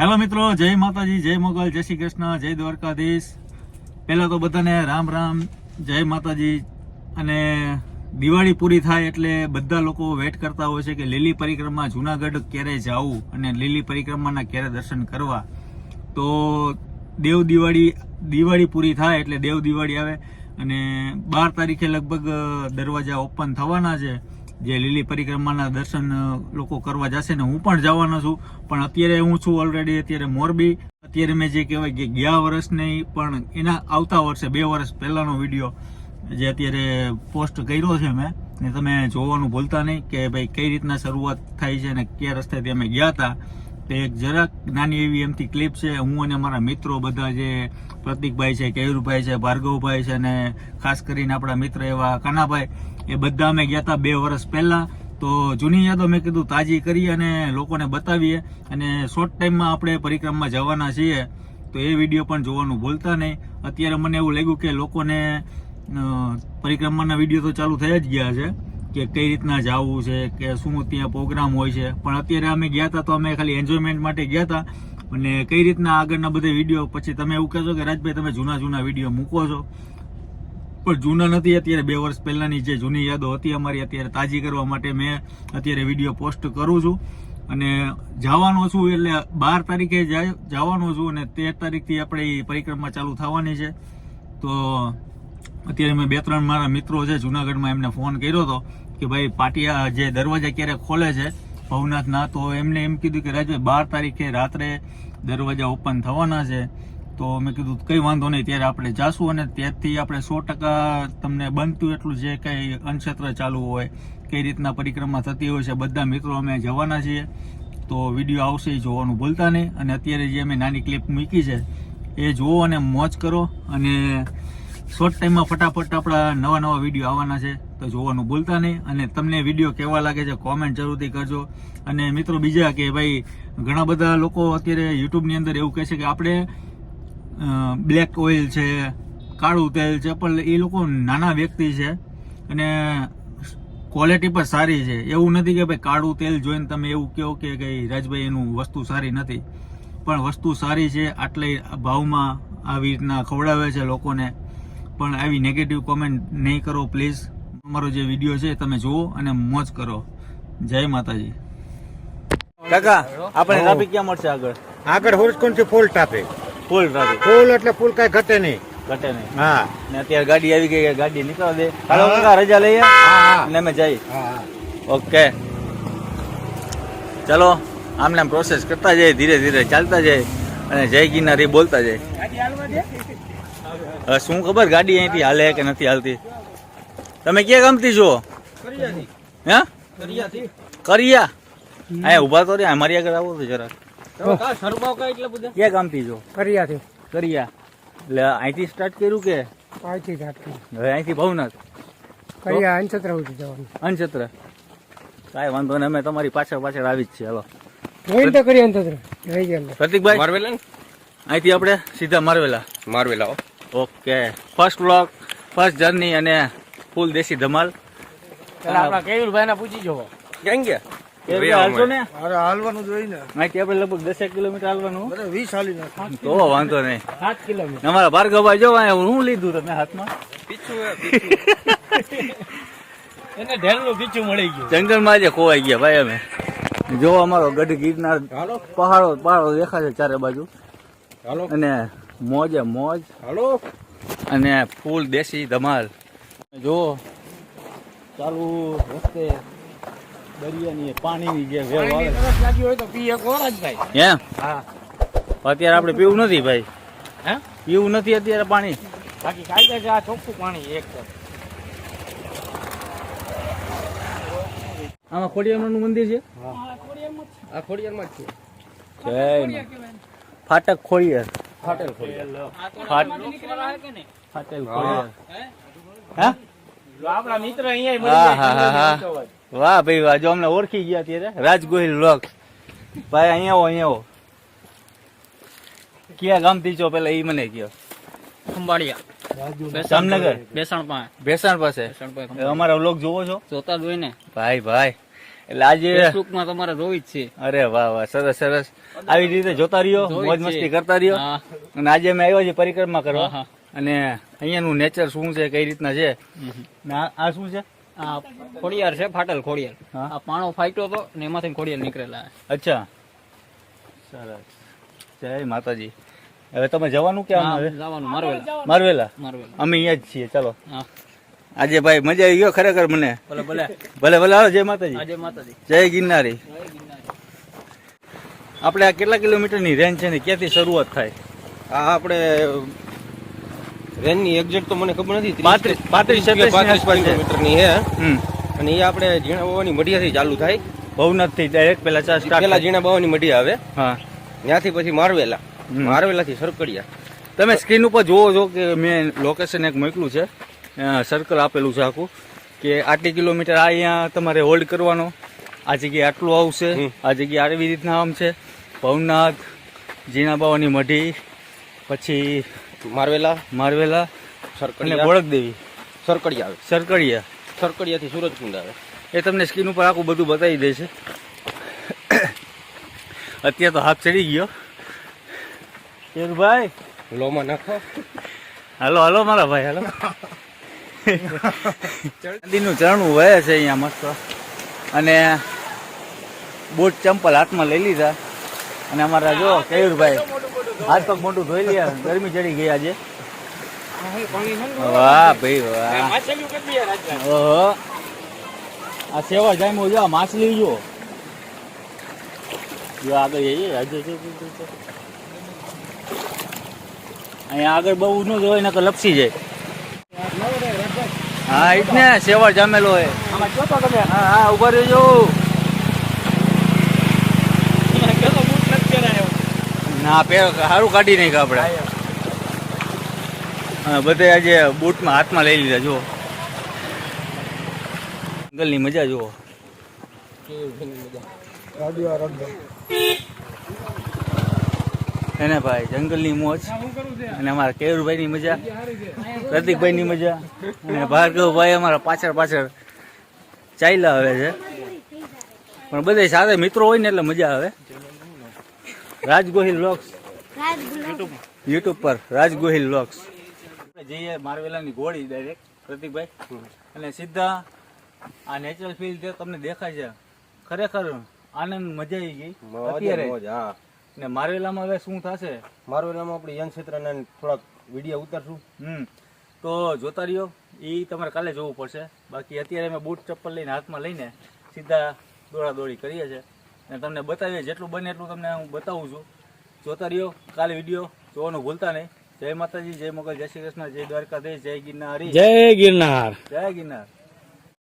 Hello મિત્રો, જય માતાજી, જય મોગલ, જય શ્રી કૃષ્ણ, જય દ્વારકાધીશ. પહેલાં તો બધાને રામ રામ, જય માતાજી. અને દિવાળી પૂરી થાય એટલે બધા લોકો વેટ કરતા હોય છે કે લીલી પરિક્રમા જુનાગઢ ક્યારે જવું અને લીલી પરિક્રમાના ક્યારે દર્શન કરવા. તો દેવ દિવાળી દિવાળી પૂરી થાય એટલે દેવ દિવાળી આવે. અને બાર તારીખે લગભગ દરવાજા ઓપન થવાના છે. જે લીલી પરિક્રમાના દર્શન લોકો કરવા જશે ને હું પણ જવાનો છું. પણ અત્યારે હું છું ઓલરેડી અત્યારે મોરબી. અત્યારે મેં જે કહેવાય કે ગયા વર્ષ નહીં પણ એના આવતા વર્ષે, બે વર્ષ પહેલાંનો વીડિયો જે અત્યારે પોસ્ટ કર્યો છે મેં, ને તમે જોવાનું ભૂલતા નહીં કે ભાઈ કઈ રીતના શરૂઆત થાય છે ને કયા રસ્તેથી અમે ગયા હતા તો એક જરાક નાની એવી એમથી ક્લિપ છે. હું અને મારા મિત્રો બધા જે પ્રતિકભાઈ છે, કેયુરભાઈ છે, ભાર્ગવભાઈ છે અને ખાસ કરીને આપણા મિત્ર એવા કાનાભાઈ એ બધા અમે ગયા હતા બે વર્ષ પહેલા. તો જૂની યાદો મેં કીધું તાજી કરી અને લોકોને બતાવીએ. અને શોર્ટ ટાઈમમાં આપણે પરિક્રમમાં જવાના છીએ. તો એ વીડિયો પણ જોવાનું ભૂલતા નહીં. અત્યારે મને એવું લાગ્યું કે લોકોને પરિક્રમાના વીડિયો તો ચાલુ થઈ જ ગયા છે કે કઈ રીતના જવું છે, કે શું ત્યાં પ્રોગ્રામ હોય છે. પણ અત્યારે અમે ગયા હતા તો અમે ખાલી એન્જોયમેન્ટ માટે ગયા હતા અને કઈ રીતના આગળના બધા વીડિયો પછી તમે એવું કહેશો કે રાજભાઈ, તમે જૂના જૂના વીડિયો મૂકો છો. પણ જૂના નથી, અત્યારે બે વર્ષ પહેલાંની જે જૂની યાદો હતી અમારી અત્યારે તાજી કરવા માટે મેં અત્યારે વીડિયો પોસ્ટ કરું છું. અને જવાનો છું એટલે બાર તારીખે જવાનો છું અને તેર તારીખથી આપણે પરિક્રમા ચાલુ થવાની છે. તો અત્યારે મેં બે ત્રણ મારા મિત્રો છે, જુનાગઢમાં એમને ફોન કર્યો હતો કે ભાઈ પાટિયા જે દરવાજા ક્યારે ખોલે છે, ભવનાથના, તો એમને એમ કીધું કે રાજભાઈ, બાર તારીખે રાત્રે દરવાજા ઓપન થવાના છે. તો મેં કીધું, કંઈ વાંધો નહીં, ત્યારે આપણે જાશું અને ત્યારથી આપણે સો ટકા તમને બનતું એટલું જે કંઈ અનક્ષેત્ર ચાલુ હોય, કઈ રીતના પરિક્રમા થતી હોય છે, બધા મિત્રો અમે જવાના છીએ. તો વીડિયો આવશે, એ જોવાનું ભૂલતા નહીં. અને અત્યારે જે અમે નાની ક્લિપ મૂકી છે, એ જુઓ અને મોજ કરો. અને શોર્ટ ટાઈમમાં ફટાફટ આપણા નવા નવા વીડિયો આવવાના છે, તો જોવાનું ભૂલતા નહીં. અને તમને વીડિયો કેવા લાગે છે કોમેન્ટ જરૂરથી કરજો. અને મિત્રો બીજા કે ભાઈ, ઘણા બધા લોકો અત્યારે યુટ્યુબની અંદર એવું કહે છે કે આપણે બ્લેક ઓઇલ છે કાળું તેલ છે પણ એ લોકો નાના વ્યક્તિ છે અને ક્વોલિટી પણ સારી છે. એવું નથી કે ભાઈ કાળું તેલ જોઈને તમે એવું કહો કે કઈ રાજભાઈ એનું વસ્તુ સારી નથી. પણ વસ્તુ સારી છે આટલે ભાવમાં આવી રીતના ખવડાવે છે લોકોને. પણ આવી નેગેટિવ કોમેન્ટ નહીં કરો પ્લીઝ અમારો જે વીડિયો છે તમે જુઓ અને મોજ કરો. જય માતાજી. કાકા આપણે ટ્રાફિક ક્યાં મળશે આગળ? આગળ હોરસ્કોન છે? ફૂલ ટાપે ફૂલ ટ્રાફિક ફૂલ એટલે ફૂલ કઈ ઘટે નહીં. ઘટે નહીં. હા. ને અત્યારે ગાડી આવી ગઈ ગાડી નીકળવા દે. હાલો કાકા રજા લઈએ. ને અમે જઈ હા ઓકે. ચલો આમને આમ પ્રોસેસ કરતા જાય ધીરે ધીરે ચાલતા જાય અને જય ગિરનારી બોલતા જાય હવે શું ખબર ગાડી અહીંથી હાલે કે નથી હાલતી? તમે ક્યાં ગમતી છો? હે? કરિયા? અહીંયા ઊભા તો રે અમારી આગળ આવો તો જરા ક્યાં ગામથી છો? કર્યાથી. કરિયા. એટલે અહીંથી સ્ટાર્ટ કર્યું કે? અહીંથી ઝાટકી હવે અહીંથી ભવનાથ. કર્યા અંચત્ર સુધી જવાનું. અનક્ષેત્ર કાંઈ વાંધો નહીં અમે તમારી પાછળ પાછળ આવી જ છે હાલો. જોઈન તો કરી અંતત્ર રહી ગયા પ્રતિકભાઈ? મારવેલા અહીંથી આપણે સીધા મારવેલા. મારવેલા okay. First vlog first journey અને ફૂલ દેશી ધમાલ. કેયુરભાઈ ના પૂછી જવો. કેમ ગયા? અમારા ભાર્ગવભાઈ જો હું લીધું તમે હાથમાં? પીછું હે, પીછું. એને ઢેરનું પીછું મળી ગયું. જંગલમાં આજે ખોવાઈ ગયા ભાઈ અમે. જો અમારો ગઢ ગીરનાર પહાડો પહાડો દેખાશે ચારે બાજુ. હાલો. અને મોજે મોજ. હાલો. અને ફૂલ દેશી ધમાલ. જો ચાલુ રસ્તે દરિયાની પાણીની જે વેવ આવે. તરસ લાગી હોય તો પી ભાઈ. હે? હા. અત્યારે આપણે પીવું નથી ભાઈ. હે? પીવું નથી અત્યારે પાણી. બાકી કાયદા છે આ ચોખ્ખું પાણી એક તો. આમાં ખોડિયારનું મંદિર છે? આ ખોડિયારમાં જ છે. જય ફાટક ખોડિયાર. ફાટેલ ખોડિયાર. ફાટેલ ખોડિયાર. હા? આપણા મિત્ર અહીંયા હા, હા, હા, હા. વાહ ભાઈ વાહ જો અમને ઓળખી ગયા અત્યારે. રાજ ગોહિલ લોક. ભાઈ અહીંયા આવો અહીંયા આવો. ક્યાં ગામથી છો પેલા? ઈ મને કયો ખંભાળિયા. જામનગર? બેસણ પાસે. ભેસાણ પાસે? બેસણ પાસે એ અમારા વ્લોગ જોવો છો? જોતા જ હોય ને. ભાઈ ભાઈ. એટલે આજે ફેસબુકમાં તમારે જોઈ જ છે. અરે વાહ વાહ સરસ સરસ. આવી રીતે જોતા રહ્યો મોજ મસ્તી કરતા રહ્યો. અને આજે અમે આવ્યો છે પરિક્રમા કરવા. અને અહીંયાનું નેચર શું છે કઈ રીતના છે? આ આ શું છે? ખોડિયાર છે ફાટલ ખોડિયાર. આ પાણો ફાટ્યો હતો ને એમાંથી ખોડિયાર નીકળેલા અચ્છા. સરસ. જય માતાજી. હવે તમે જવાનું ક્યાં હવે? જવાનું મારવેલા. મારવેલા? મારવેલા. અમે અહીંયા જ છીએ ચાલો. આજે ભાઈ મજા આવી ગયો ખરેખર મને. ભલે ભલે. ભલે ભલે આવો જય માતાજી. જય માતાજી. જય ગિરનારી. આપણે આ કેટલા કિલોમીટરની રેન્જ છે ને ક્યાંથી શરૂઆત થાય? આ આપણે રેનની એક્ઝેક્ટ તો મને ખબર નથી પાંત્રીસ પાંત્રીસ પાંત્રીસ કિલોમીટરની હમ. અને એ આપણે ઝીણા બાવાની મઢિયાથી ચાલુ થાય. ભવનાથથી ડાયરેક્ટ પેલા ચા પેલા સ્ટાર્ટ ઝીણા બાવાની મઢિયા આવે. હા. ત્યાંથી પછી મારવેલા. મારવેલાથી સરકડિયા. તમે સ્ક્રીન ઉપર જોવો છો કે મેં લોકેશન એક મોકલું છે. સર્કલ આપેલું છે આખું. કે આટલી કિલોમીટર આ અહીંયા તમારે હોલ્ડ કરવાનો. આ જગ્યાએ આટલું આવશે. આ જગ્યાએ આવી રીતના આમ છે. ભવનાથ જીણાબાવાની મઢી પછી મારવેલા મારવેલા સરકડિયા. બોળક દેવી સરકડિયા આવે. સરકડિયા. સરકડિયાથી સુરજકુંડ આવે. એ તમને સ્કીન ઉપર આખું બધું બતાવી દે છે. અત્યારે તો હાથ ચડી ગયો. ભાઈ લોમાં નાખો. હાલો હાલો મારા ભાઈ હાલો. ચાંદીનું ચરણું વહે છે અહીંયા મસ્ત. અને બૂટ ચંપલ હાથમાં લઈ લીધા. અને અમારા જો કેયુરભાઈ. હાથ પગ મોટું ધોઈ લે ગરમી ચડી ગઈ આજે. વાહ ભાઈ વાહ. ઓહો. આ સેવા જામ્યો જો માછલી જો. જો આગળ જઈએ આજે. અહીંયા આગળ બહુ ન જોય નકર લપસી જાય. હા એ જ ને સેવા જામેલો હોય. આમાં તમે? હા હા ઊભા રહેજો કયો તો બૂટ નથી પહેરાયો ના પે સારું કાઢી નાખ્યું આપણે. બધે આજે બૂટમાં હાથમાં લઈ લીધા, જુઓ. જંગલની મજા, જુઓ. એને ભાઈ, જંગલની મોજ અને અમારા કેયુરભાઈની મજા, પ્રતિકભાઈની મજા અને ભાર્ગવભાઈ અમારા પાછળ પાછળ ચાલ્યા આવે છે. પણ બધા સાથે મિત્રો હોય ને એટલે મજા આવે. રાજ ગોહિલ લોક્સ યુટ્યુબ પર રાજ ગોહિલ લોક્સ આપણે જઈએ મારવેલાની ગોળી ડાયરેક્ટ પ્રતિકભાઈ. અને સીધા આ નેચરલ ફીલ જે તમને દેખાય છે ખરેખર આનંદ મજા આવી ગઈ. અત્યારે. હા. ને મારવેલામાં હવે શું થશે? મારવેલામાં આપણે યન ક્ષેત્રના થોડાક વીડિયો ઉતારશું. હમ. તો જોતા રહ્યો એ તમારે કાલે જોવું પડશે. બાકી અત્યારે અમે બૂટ ચપ્પલ લઈને હાથમાં લઈને સીધા દોડા દોડી કરીએ છીએ. અને તમને બતાવીએ જેટલું બને એટલું તમને હું બતાવું છું. જોતા રહ્યો કાલે વીડિયો જોવાનું ભૂલતા નહીં. જય માતાજી જય મોગલ જય શ્રી કૃષ્ણ જય દ્વારકાધીશ જય ગિરનાર. જય ગિરનાર. જય ગિરનાર.